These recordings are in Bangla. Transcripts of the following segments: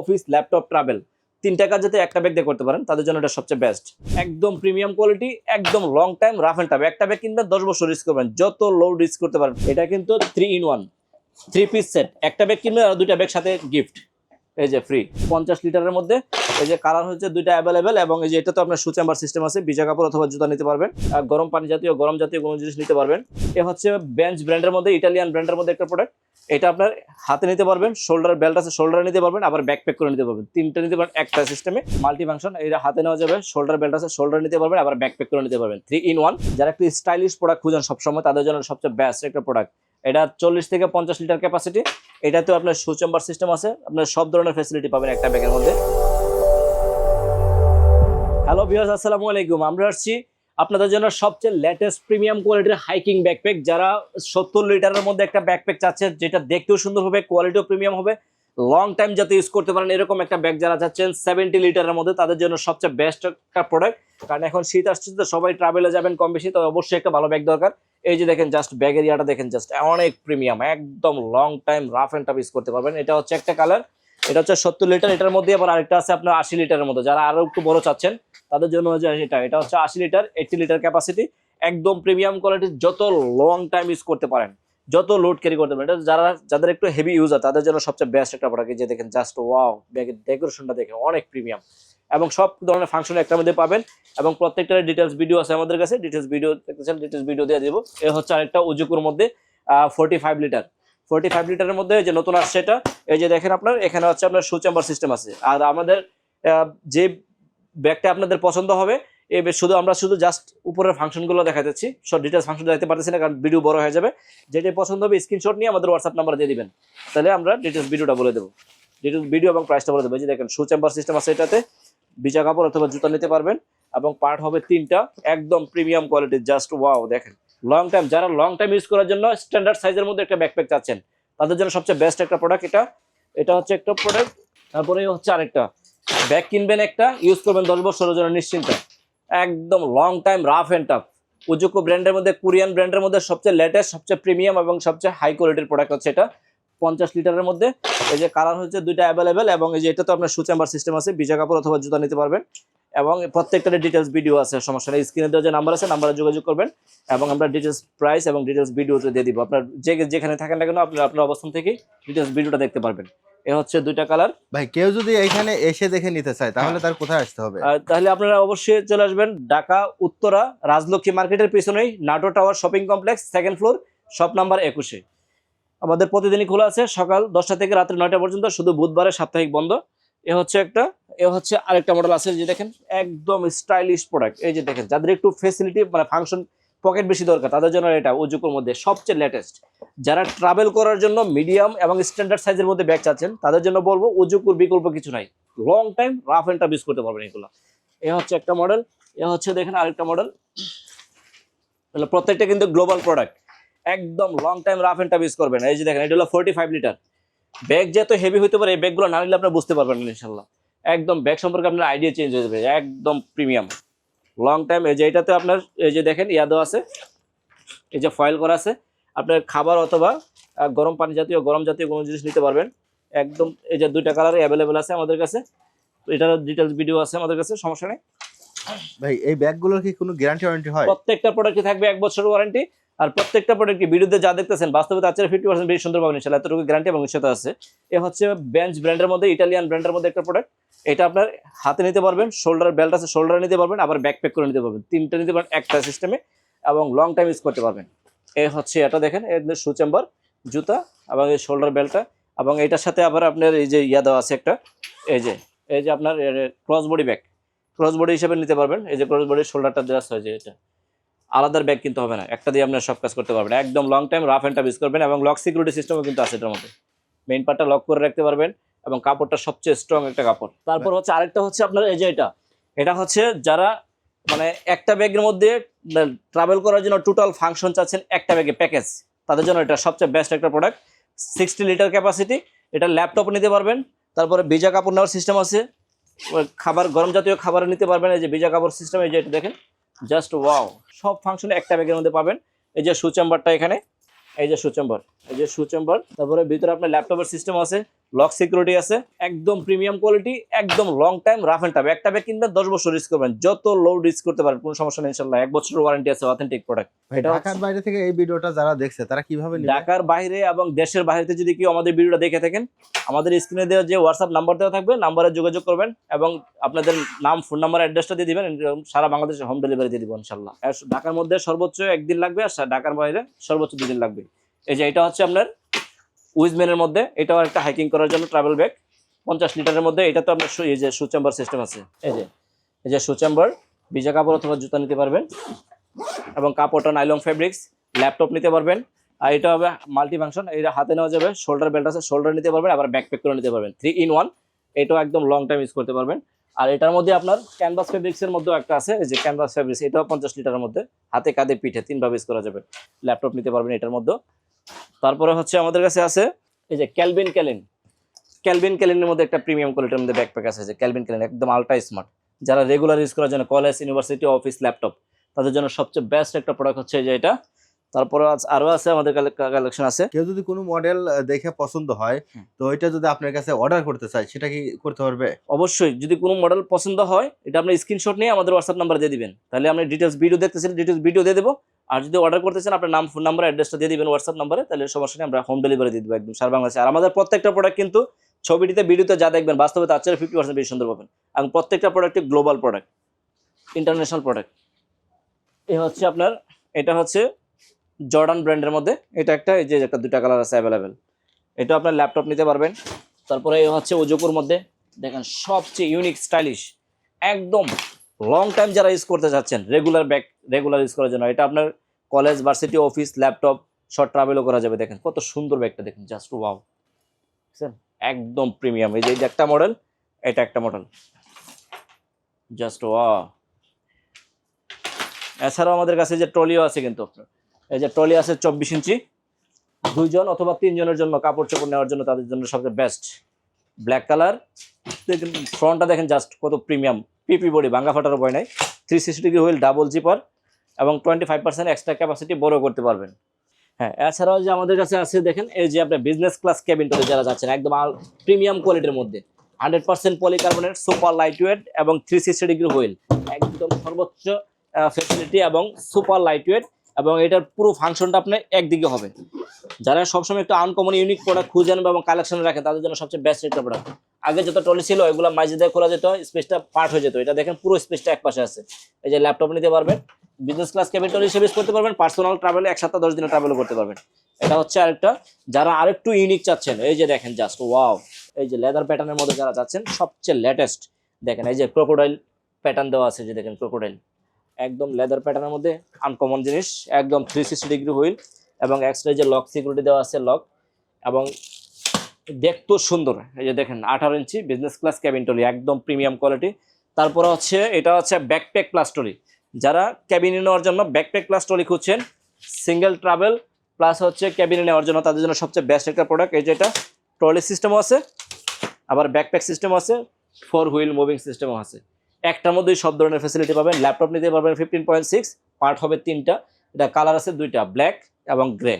অফিস ল্যাপটপ ট্রাভেল তিনটা কাজ যাতে একটা ব্যাগ দিয়ে করতে পারেন, তাদের জন্য এটা সবচেয়ে বেস্ট একদম প্রিমিয়াম কোয়ালিটি একদম long time rough and tough একটা ব্যাগ কিনবেন, দশ বছর রিস্ক করবেন। যত লো রিস্ক করতে পারেন, এটা কিন্তু three in one three piece set একটা ব্যাগ কিনবেন আর দুইটা ব্যাগ সাথে গিফট এই যে ফ্রি পঞ্চাশ লিটারের মধ্যে এই যে কালার হচ্ছে দুইটা অ্যাভেলেবেল এবং এই যে এটা তো আপনার সু চেম্বার সিস্টেম আছে, ভিজা কাপড় অথবা জুতা নিতে পারবেন আর গরম পানি জাতীয়, গরম জাতীয় কোনো জিনিস নিতে পারবেন। এ হচ্ছে বেঞ্চ ব্র্যান্ডের মধ্যে ইটালিয়ান ব্র্যান্ডের মধ্যে একটা প্রোডাক্ট এটা আপনার হাতে নিতে পারবেন শোল্ডার বেল্ট আছে শোল্ডারে নিতে পারবেন, আবার ব্যাক প্যাক করে নিতে পারবেন। তিনটা নিতে পারবেন, একটা সিস্টেমে মাল্টি ফাংশন এটা হাতে নেওয়া যাবে শোল্ডার বেল্ট আছে শোল্ডার নিতে পারবেন, আবার ব্যাক প্যাক করে নিতে পারবেন। থ্রি ইন ওয়ান যারা একটু স্টাইলিশ প্রোডাক্ট খুঁজেন সবসময়, তাদের জন্য সবচেয়ে বেস্ট একটা প্রোডাক্ট এটা চল্লিশ থেকে পঞ্চাশ লিটার ক্যাপাসিটি এটাতেও আপনার সুচেম্বার সিস্টেম আছে। আপনার সব ধরনের ফেসিলিটি পাবেন একটা ব্যাগের মধ্যে। হ্যালো ভিউয়ার্স আসসালামু আলাইকুম। আমরা আসছি আপনাদের জন্য সবচেয়ে লেটেস্ট প্রিমিয়াম কোয়ালিটির হাইকিং ব্যাকপ্যাক যারা সত্তর লিটারের মধ্যে একটা ব্যাকপ্যাক চাচ্ছে, যেটা দেখতেও সুন্দর হবে কোয়ালিটিও প্রিমিয়াম হবে। লং টাইম যাতে ইউজ করতে পারেন, এরকম একটা ব্যাগ যারা চাচ্ছেন সেভেন্টি লিটারের মধ্যে তাদের জন্য সবচেয়ে বেস্ট একটা প্রোডাক্ট কারণ এখন শীত আসছে তো সবাই ট্রাভেলে যাবেন কম বেশি তো অবশ্যই একটা ভালো ব্যাগ দরকার। এই যে দেখেন জাস্ট ব্যাগ এরিয়াটা দেখেন জাস্ট অনেক প্রিমিয়াম একদম long time rough and tough use করতে পারবেন। এটা হচ্ছে একটা কালার এটা হচ্ছে সত্তর লিটার এটার মধ্যে আবার আরেকটা আছে আপনার আশি লিটারের মতো। যারা আরও একটু বড় চাচ্ছেন, তাদের জন্য হচ্ছে এটা এটা হচ্ছে আশি লিটার এইটি লিটার ক্যাপাসিটি একদম প্রিমিয়াম কোয়ালিটির যত লং টাইম ইউজ করতে পারেন। যত লোড ক্যারি করতে পারেন যারা, যাদের একটু হেভি ইউজার তাদের জন্য সবচেয়ে বেস্ট একটা প্রোডাক্ট যে দেখেন জাস্ট ওয়াও ব্যাগের ডেকোরেশনটা দেখেন অনেক প্রিমিয়াম এবং সব ধরনের ফাংশন একটার মধ্যে পাবেন, এবং প্রত্যেকটার ডিটেলস ভিডিও আছে আমাদের কাছে ডিটেলস ভিডিও দেখতে চান ডিটেলস ভিডিও দিয়ে দেবো। এ হচ্ছে আরেকটা উজুকুর মধ্যে forty five litre forty five লিটারের মধ্যে যে নতুন আসছে এটা, এই যে দেখেন আপনার, এখানে হচ্ছে আপনার শু চেম্বার সিস্টেম আছে। আর আমাদের যে ব্যাগটা আপনাদের পছন্দ হবে বে- শুধু আমরা শুধু জাস্ট উপরের ফাংশনগুলো দেখা যাচ্ছি সব ডিটেলস ফাংশন দেখতে পারতেছি না, কারণ ভিডিও বড় হয়ে যাবে। যেটা পছন্দ হবে স্ক্রিনশট নিয়ে আমাদের হোয়াটসঅ্যাপ নাম্বার দিয়ে দিবেন। তাহলে আমরা ডিটেলস ভিডিওটা বলে দেবো। ডিটেলস ভিডিও এবং প্রাইসটা বলে দেবো। যে দেখেন শু চেম্বার সিস্টেম আছে এটাতে। বিচা কাপড় অথবা জুতা নিতে পারবেন। এবং পার্ট হবে তিনটা, একদম প্রিমিয়াম কোয়ালিটির জাস্ট ওয়াও দেখেন। লং টাইম যারা লং টাইম ইউজ করার জন্য স্ট্যান্ডার্ড সাইজের মধ্যে একটা ব্যাকপ্যাক চাচ্ছেন, তাদের জন্য সবচেয়ে বেস্ট একটা প্রোডাক্ট এটা। এটা হচ্ছে একটা প্রোডাক্ট তারপরে হচ্ছে আরেকটা। ব্যাগ কিনবেন একটা ইউজ করবেন দশ বছরের জন্য নিশ্চিন্ত। একদম long time rough and tough Ozuko ব্র্যান্ডের মধ্যে কোরিয়ান ব্র্যান্ডের মধ্যে সবচেয়ে লেটেস্ট সবচেয়ে প্রিমিয়াম এবং সবচেয়ে হাই কোয়ালিটির প্রোডাক্ট হচ্ছে এটা। পঞ্চাশ লিটারের মধ্যে। এই যে কালার হচ্ছে দুইটা অ্যাভেলেবেল এবং এই যে এটা তো আপনার শু চেম্বার সিস্টেম আছে ভিজা কাপড় অথবা জুতা নিতে পারবেন। এবং প্রত্যেকটার ডিটেলস ভিডিও আছে সমস্যা নেই। স্ক্রিনে দেওয়া যে নাম্বার আছে নাম্বারে যোগাযোগ করবেন এবং আমরা ডিটেলস প্রাইস এবং ডিটেলস ভিডিওতে দিয়ে দিব। আপনার যে যেখানে থাকেন না কেন আপনার আপনার অবস্থান থেকে ডিটেলস ভিডিওটা দেখতে পারবেন। এ হচ্ছে দুইটা কালার ভাই কেউ যদি এখানে এসে দেখে নিতে চায় তাহলে তার কোথায় আসতে হবে? তাহলে আপনারা অবশ্যই চলে আসবেন ঢাকা উত্তরা রাজলক্ষ্মী মার্কেটের পিছনেই Natore tower shopping complex second floor shop number একুশে। আমাদের প্রতিদিনই খোলা আছে সকাল দশটা থেকে রাত্রি নয়টা পর্যন্ত শুধু বুধবারে সাপ্তাহিক বন্ধ। এ হচ্ছে একটা এ হচ্ছে আরেকটা মডেল আছে যে দেখেন, একদম স্টাইলিশ প্রোডাক্ট এই যে দেখেন, যাদের একটু ফেসিলিটি মানে ফাংশন পকেট বেশি দরকার, তাদের জন্য এটা উজুকুর মধ্যে সবচেয়ে লেটেস্ট যারা ট্রাভেল করার জন্য মিডিয়াম এবং স্ট্যান্ডার্ড সাইজের মধ্যে ব্যাগ চাচ্ছেন, তাদের জন্য বলব উজুকুর বিকল্প কিছু নাই। Long time rough and tough use করতে পারবেন এগুলো। এ হচ্ছে একটা মডেল এ হচ্ছে দেখেন আরেকটা মডেল তাহলে প্রত্যেকটা কিন্তু গ্লোবাল প্রোডাক্ট একদম long time rough and tough use করবেন। এই যে দেখেন, এটা হলো ফোর্টি ফাইভ লিটার ব্যাগ যে এত হেভি হতে পারে, এই ব্যাগগুলো না নিলে আপনার বুঝতে পারবেন ইনশাল্লাহ একদম ব্যাগ সম্পর্কে আপনার আইডিয়া চেঞ্জ হয়ে যাবে একদম প্রিমিয়াম লং টাইম এই যে এটাতে আপনার এই যে দেখেন ইয়াদও আছে এই যে ফয়েল করা আছে। আপনার খাবার অথবা গরম পানি জাতীয় গরম জাতীয় কোনো জিনিস নিতে পারবেন। একদম এই যে দুইটা কালারে অ্যাভেলেবেল আছে আমাদের কাছে। তো এটার ডিটেলস ভিডিও আছে আমাদের কাছে সমস্যা নেই। ভাই এই ব্যাগগুলোর কি কোনো গ্যারান্টি ওয়ারেন্টি হয়? প্রত্যেকটা প্রোডাক্টে থাকবে এক বছর ওয়ারেন্টি আর প্রত্যেকটা প্রোডাক্টে ভিডিওতে যা দেখতেছেন বাস্তবে তার চেয়ে ফিফটি পার্সেন্ট বেশি সুন্দর পাবেন ইনশাল্লাহ এতটুকু গ্যারান্টি এবং নিশ্চয়তা আছে। এ হচ্ছে বেঞ্চ ব্র্যান্ডের মধ্যে ইটালিয়ান ব্র্যান্ডের মধ্যে একটা প্রোডাক্ট এটা আপনার হাতে নিতে পারবেন শোল্ডার বেল্ট আছে শোল্ডারে নিতে পারবেন, আবার ব্যাক প্যাক করে নিতে পারবেন। তিনটা নিতে পারবেন একটা সিস্টেমে এবং লং টাইম ইউজ করতে পারবেন। এ হচ্ছে এটা দেখেন, এর শু চেম্বার জুতা, এবং এই শোল্ডার বেল্টটা এবং এটার সাথে আবার আপনার এই যে ইয়া দেওয়া আছে একটা, এই যে এই যে আপনার cross body bag cross body হিসেবে নিতে পারবেন, এই যে ক্রস বডির শোল্ডারটা দেওয়া যে এটা। আলাদার ব্যাগ কিন্তু হবে না, একটা দিয়ে আপনার সব কাজ করতে পারবেন। একদম long time rough and tough use করবেন, এবং লক সিকিউরিটি সিস্টেমও কিন্তু আছে এটার মধ্যে। মেইন পার্টটা লক করে রাখতে পারবেন। এবং কাপড়টা সবচেয়ে স্ট্রং একটা কাপড়। তারপর হচ্ছে আরেকটা হচ্ছে আপনার, এই যে এটা। এটা হচ্ছে যারা মানে একটা ব্যাগের মধ্যে ট্রাভেল করার জন্য টোটাল ফাংশন চাচ্ছেন একটা ব্যাগে প্যাকেজ তাদের জন্য এটা সবচেয়ে বেস্ট একটা প্রোডাক্ট সিক্সটি লিটার ক্যাপাসিটি এটা ল্যাপটপ নিতে পারবেন। তারপরে ভিজা কাপড় নেওয়ার সিস্টেম আছে। খাবার, গরম জাতীয় খাবার নিতে পারবেন। এই যে ভিজা কাপড় সিস্টেম এই যে এটা দেখেন। জাস্ট ওয়াও সব ফাংশনে একটা ব্যাগের মধ্যে পাবেন। এই যে শু চেম্বারটা এখানে। এই যে শু চেম্বার এই যে শু চেম্বার তারপরে ভিতরে আপনার ল্যাপটপের সিস্টেম আছে। লক সিকিউরিটি আছে একদম প্রিমিয়াম কোয়ালিটি একদম long time rough and time একটা ব্যাগ কিনবেন দশ বছর রিস্ক করবেন। যত লো রিস্ক করতে পারেন কোনো সমস্যা নেই ইনশাল্লাহ। এক বছরের ওয়ারেন্টি আছে অথেন্টিক প্রোডাক্ট ঢাকার বাইরে থেকে এই ভিডিওটা যারা দেখছে তারা কীভাবে ঢাকার বাইরে এবং দেশের বাইরে যদি কেউ আমাদের ভিডিওটা দেখে থাকেন আমাদের স্ক্রিনে দেওয়া যে হোয়াটসঅ্যাপ নাম্বার দেওয়া থাকবে নাম্বারে যোগাযোগ করবেন এবং আপনাদের নাম ফোন নাম্বার অ্যাড্রেসটা দিয়ে দিবেন সারা বাংলাদেশে হোম ডেলিভারি দিয়ে দিব ইনশাল্লাহ। ঢাকার মধ্যে সর্বোচ্চ একদিন লাগবে আর ঢাকার বাইরে সর্বোচ্চ দুদিন লাগবে। এই যে এটা হচ্ছে আপনার উইজম্যানের মধ্যে এটাও একটা হাইকিং করার জন্য ট্রাভেল ব্যাগ পঞ্চাশ লিটারের মধ্যে এটা তো আপনার এই যে শু চেম্বার সিস্টেম আছে। এই যে এই যে শু চেম্বার ভিজা কাপড় অথবা জুতা নিতে পারবেন এবং কাপড়টা নাইলন ফেব্রিক্স ল্যাপটপ নিতে পারবেন। আর এটা হবে মাল্টি ফাংশন এটা হাতে নেওয়া যাবে শোল্ডার বেল্ট আছে শোল্ডার নিতে পারবেন, আবার ব্যাকপ্যাক করে নিতে পারবেন। থ্রি ইন ওয়ান এটাও একদম লং টাইম ইউজ করতে পারবেন। আর এটার মধ্যে আপনার ক্যানভাস ফেব্রিক্সের মধ্যেও একটা আছে, এই যে ক্যানভাস ফেব্রিক্স এটাও পঞ্চাশ লিটারের মধ্যে, হাতে কাঁধে পিঠে তিনভাবে ইউজ করা যাবে। ল্যাপটপ নিতে পারবেন এটার মধ্যে তারপরে হচ্ছে আমাদের কাছে আছে এই যে ক্যালভিন ক্যালিন। ক্যালভিন ক্যালিনের মধ্যে একটা প্রিমিয়াম কোয়ালিটির মধ্যে ব্যাকপ্যাক আছে, যে ক্যালভিন ক্যালিন একদম আলট্রা স্মার্ট যারা রেগুলার ইউজ করার জন্য কলেজ ইউনিভার্সিটি অফিস ল্যাপটপ তাদের জন্য সবচেয়ে বেস্ট একটা প্রোডাক্ট হচ্ছে যে এটা। তারপরে আরও আছে আমাদের কালেকশন আছে। কেউ যদি কোনো মডেল দেখে পছন্দ হয় তো ওইটা যদি আপনার কাছে অর্ডার করতে চায় সেটা কি করতে পারবে? অবশ্যই যদি কোনো মডেল পছন্দ হয় এটা আপনি স্ক্রিনশট নিয়ে আমাদের হোয়াটসঅ্যাপ নাম্বার দিয়ে দিবেন। তাহলে আপনি ডিটেলস ভিডিও দেখতেছেন ডিটেলস ভিডিও দিয়ে দেবো। আর যদি অর্ডার করতে চান আপনার নাম ফোন নাম্বার অ্যাড্রেসটা দিয়ে দিবেন হোয়াটসঅ্যাপ নাম্বারে তাহলে সমস্যা নেই আমরা হোম ডেলিভারি দিয়ে দেবো একদম সারা বাংলাদেশে। আর আমাদের প্রত্যেকটা প্রোডাক্ট কিন্তু ছবিটিতে ভিডিওতে যা দেখবেন বাস্তবে তার চেয়ে ফিফটি পার্সেন্ট বেশি সুন্দর পাবেন। এবং প্রত্যেকটা প্রোডাক্টই গ্লোবাল প্রোডাক্ট ইন্টারন্যাশনাল প্রোডাক্ট এ হচ্ছে আপনার এটা হচ্ছে জর্ডান ব্র্যান্ডের মধ্যে। এটা একটা, এই যে একটা দুটা কালার আছে অ্যাভেলেবেল এটা আপনার ল্যাপটপ নিতে পারবেন। তারপরে হচ্ছে ওজোকোর মধ্যে। দেখেন, সবচেয়ে ইউনিক স্টাইলিশ একদম লং টাইম যারা ইউজ করতে চাচ্ছেন রেগুলার ব্যাগ রেগুলার ইউজ করার জন্য। এটা আপনার college varsity office laptop short ট্রাভেলও করা যাবে। দেখেন, কত সুন্দর ব্যাগটা দেখেন জাস্ট ওয়াও বুঝছেন? একদম প্রিমিয়াম এই যে এই যে একটা মডেল এটা একটা মডেল জাস্ট ওয়া এছাড়াও আমাদের কাছে যে ট্রলিও আছে কিন্তু। আপনার এই যে ট্রলি আছে চব্বিশ ইঞ্চি। দুইজন অথবা তিনজনের জন্য কাপড় চোপড় নেওয়ার জন্য তাদের জন্য সবচেয়ে বেস্ট ব্ল্যাক কালার দেখেন ফ্রন্টটা দেখেন জাস্ট কত প্রিমিয়াম পিপি বডি ভাঙ্গা ফাটার ভয় নাই। Three sixty degree wheel double zipper এবং twenty five percent extra capacity বড় করতে পারবেন। হ্যাঁ এছাড়াও যে আমাদের কাছে আছে, দেখেন, এই যে আপনার বিজনেস ক্লাস ক্যাবিন যারা যাচ্ছেন, একদম প্রিমিয়াম কোয়ালিটির মধ্যে। Hundred percent polycarbonate super lightweight এবং থ্রি সিক্সটি ডিগ্রি হুইল একদম সর্বোচ্চ ফেসিলিটি এবং সুপার লাইট ওয়েট এবং এটার পুরো ফাংশনটা আপনার একদিকে হবে। যারা সবসময় একটু আনকমন ইউনিক প্রোডাক্ট খুঁজেন এবং কালেকশন রাখেন তাদের জন্য সবচেয়ে বেস্ট একটা প্রোডাক্ট আগে যত টলি ছিল এগুলো মাঝে দিয়ে খোলা যেত স্পেসটা পার্ট হয়ে যেত। এটা দেখেন পুরো স্পেসটা এক পাশে আছে। এই যে ল্যাপটপ নিতে পারবেন বিজনেস ক্লাস ক্যাবিন টলি হিসেবে করতে পারবেন পার্সোনাল ট্রাভেলে এক সপ্তাহ, দশ দিনে ট্রাভেলও করতে পারবেন। এটা হচ্ছে আরেকটা। যারা আরেকটু ইউনিক চাচ্ছেন, এই যে দেখেন জাস্ট ওয়াও এই যে লেদার প্যাটার্নের মধ্যে যারা চাচ্ছেন সবচেয়ে লেটেস্ট দেখেন এই যে ক্রোকোডাইল প্যাটার্ন দেওয়া আছে, যে দেখেন ক্রোকোডাইল একদম লেদার প্যাটার্নের মধ্যে আনকমন জিনিস, একদম থ্রি সিক্সটি ডিগ্রি হুইল এবং এক্সট্রা যে লক সিকিউরিটি দেওয়া আছে লক এবং দেখতেও সুন্দর। এই যে দেখেন, আঠারো ইঞ্চি বিজনেস ক্লাস ক্যাবিন টলি একদম প্রিমিয়াম কোয়ালিটি তারপরে হচ্ছে, এটা হচ্ছে ব্যাকপ্যাক প্লাস টলি যারা ক্যাবিনে নেওয়ার জন্য ব্যাকপ্যাক প্লাস টলি খুঁজছেন সিঙ্গেল ট্রাভেল প্লাস হচ্ছে ক্যাবিনে নেওয়ার জন্য তাদের জন্য সবচেয়ে বেস্ট একটা প্রোডাক্ট এই যে এটা ট্রলি সিস্টেমও আছে, আবার ব্যাকপ্যাক সিস্টেম আছে ফোর হুইল মুভিং সিস্টেমও আছে। একটার মধ্যেই সব ধরনের ফেসিলিটি পাবেন ল্যাপটপ নিতে পারবেন ফিফটিন পয়েন্ট সিক্স পার্ট হবে তিনটা, এটা কালার আছে দুইটা ব্ল্যাক এবং গ্রে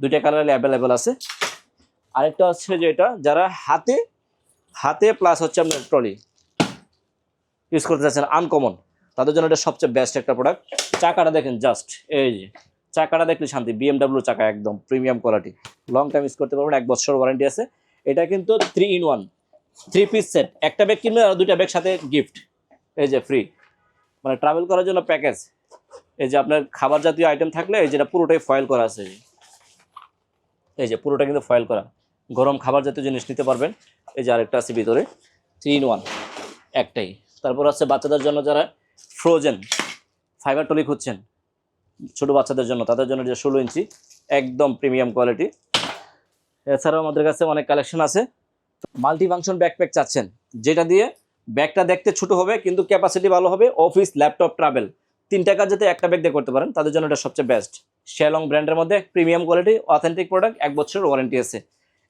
দুইটা কালার অ্যাভেলেবেল আছে। আরেকটা হচ্ছে যে এটা, যারা হাতে হাতে প্লাস হচ্ছে আপনার ট্রলি ইউজ করতে চাচ্ছেন আনকমন তাদের জন্য এটা সবচেয়ে বেস্ট একটা প্রোডাক্ট চাকাটা দেখেন জাস্ট এই যে, চাকাটা দেখলে শান্তি বিএমডাব্লিউ চাকা একদম premium quality long time use করতে পারবেন, এক বছর ওয়ারেন্টি আছে। এটা কিন্তু three in one three piece set একটা ব্যাগ কিনবে আর দুইটা ব্যাগ সাথে গিফট এই যে ফ্রি মানে ট্রাভেল করার জন্য প্যাকেজ এই যে আপনার খাবার জাতীয় আইটেম থাকলে এই যেটা পুরোটাই ফয়েল করা আছে। এই যে। পুরোটা কিন্তু ফয়েল করা। গরম খাবার জাতীয় জিনিস নিতে পারবেন। এই যে আরেকটা আছে ভিতরে থ্রি ইন ওয়ান একটাই। তারপর আছে বাচ্চাদের জন্য যারা ফ্রোজেন ফাইবার টলি খুঁজছেন, ছোট বাচ্চাদের জন্য, তাদের জন্য যে ষোলো ইঞ্চি, একদম প্রিমিয়াম কোয়ালিটি এছাড়াও আমাদের কাছে অনেক কালেকশন আছে। মাল্টি ফাংশন ব্যাকপ্যাক চাচ্ছেন, যেটা দিয়ে ব্যাগটা দেখতে ছোট হবে, কিন্তু ক্যাপাসিটি ভালো হবে। অফিস ল্যাপটপ ট্রাভেল তিনটা কাজ যাতে একটা ব্যাগ দিয়ে করতে পারেন, তাদের জন্য এটা সবচেয়ে বেস্ট শেলং ব্র্যান্ডের মধ্যে প্রিমিয়াম কোয়ালিটি অথেন্টিক প্রোডাক্ট এক বছরের ওয়ারেন্টি আছে।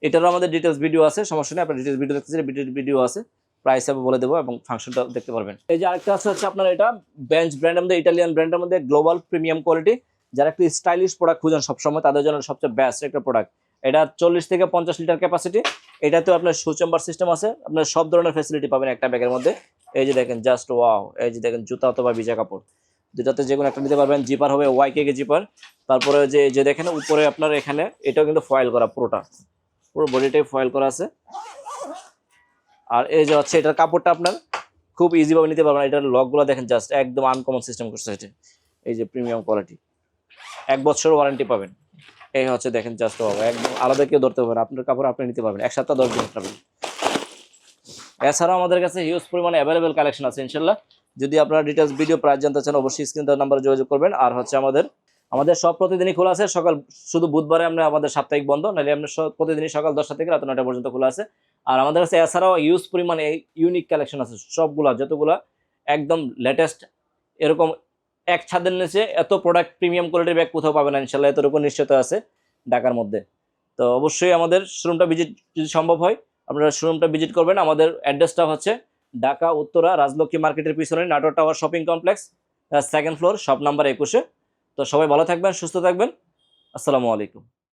এটারও আমাদের ডিটেলস ভিডিও আছে, সমস্যা নেই, আপনার ডিটেলস ভিডিও দেখতে চাইলে ভিডিও আছে। প্রাইস আমি বলে দেবো এবং ফাংশনটা দেখতে পারবেন। এই যে আরেকটা আছে হচ্ছে আপনার এটা বেঞ্চ ব্র্যান্ডের মধ্যে ইটালিয়ান ব্র্যান্ডের মধ্যে গ্লোবাল প্রিমিয়াম কোয়ালিটি যারা একটু স্টাইলিশ প্রোডাক্ট খুঁজেন সবসময়, তাদের জন্য সবচেয়ে বেস্ট একটা প্রোডাক্ট এটা চল্লিশ থেকে পঞ্চাশ লিটার ক্যাপাসিটি এটাতেও আপনার শু চেম্বার সিস্টেম আছে। আপনার সব ধরনের ফ্যাসিলিটি পাবেন একটা ব্যাগের মধ্যে। এই যে দেখেন জাস্ট ওয়াও এই যে দেখেন, জুতা অথবা ভিজা কাপড়। দুটাতে যে কোনো একটা নিতে পারবেন। জিপার হবে ওয়াই কে জিপার তারপরে যে যে দেখেন, উপরে আপনার এখানে, এটাও কিন্তু ফয়েল করা পুরোটা। পুরো বডিটাই ফয়েল করা আছে। আর এই যে হচ্ছে, এটার কাপড়টা আপনার খুব ইজিভাবে নিতে পারবেন। এটার লকগুলো দেখেন জাস্ট একদম আনকমন সিস্টেম করছে এই যে প্রিমিয়াম কোয়ালিটি এক বছর ওয়ারেন্টি পাবেন। এই হচ্ছে দেখেন জাস্ট একদম আলাদা কেউ ধরতে পারবেন, আপনার কাপড় আপনি নিতে পারবেন, এক সপ্তাহ দশ দিন পাবেন এছাড়াও আমাদের কাছে হিউজ পরিমাণে অ্যাভেলেবেল কালেকশন আছে ইনশাল্লাহ যদি আপনারা ডিটেলস ভিডিও প্রাইস জানতে চান, অবশ্যই স্ক্রিন দেওয়ার নাম্বারে যোগাযোগ করবেন। আর হচ্ছে আমাদের আমাদের সব প্রতিদিনই খোলা আছে, সকাল, শুধু বুধবারে আমরা আমাদের সাপ্তাহিক বন্ধ, নাহলে আমরা সব- প্রতিদিনই সকাল দশটা থেকে রাত নয়টা পর্যন্ত খোলা আছে। আর আমাদের কাছে এছাড়াও ইউজ পরিমাণে ইউনিক কালেকশন আছে, সবগুলা, যতগুলা একদম লেটেস্ট এরকম এক ছাদের নিচে এত প্রোডাক্ট প্রিমিয়াম কোয়ালিটির ব্যাগ কোথাও পাবেন না ইনশাল্লাহ এতটুকু নিশ্চয়তা আছে ঢাকার মধ্যে। তো অবশ্যই আমাদের শোরুমটা ভিজিট যদি সম্ভব হয়, আপনারা শোরুমটা ভিজিট করবেন। আমাদের অ্যাড্রেসটা হচ্ছে ঢাকা, উত্তরা, রাজলক্ষ্মী মার্কেটের পিছনে Natore tower shopping complex second floor shop number একুশে। তো সবাই ভালো থাকবেন, সুস্থ থাকবেন। আসসালামু আলাইকুম।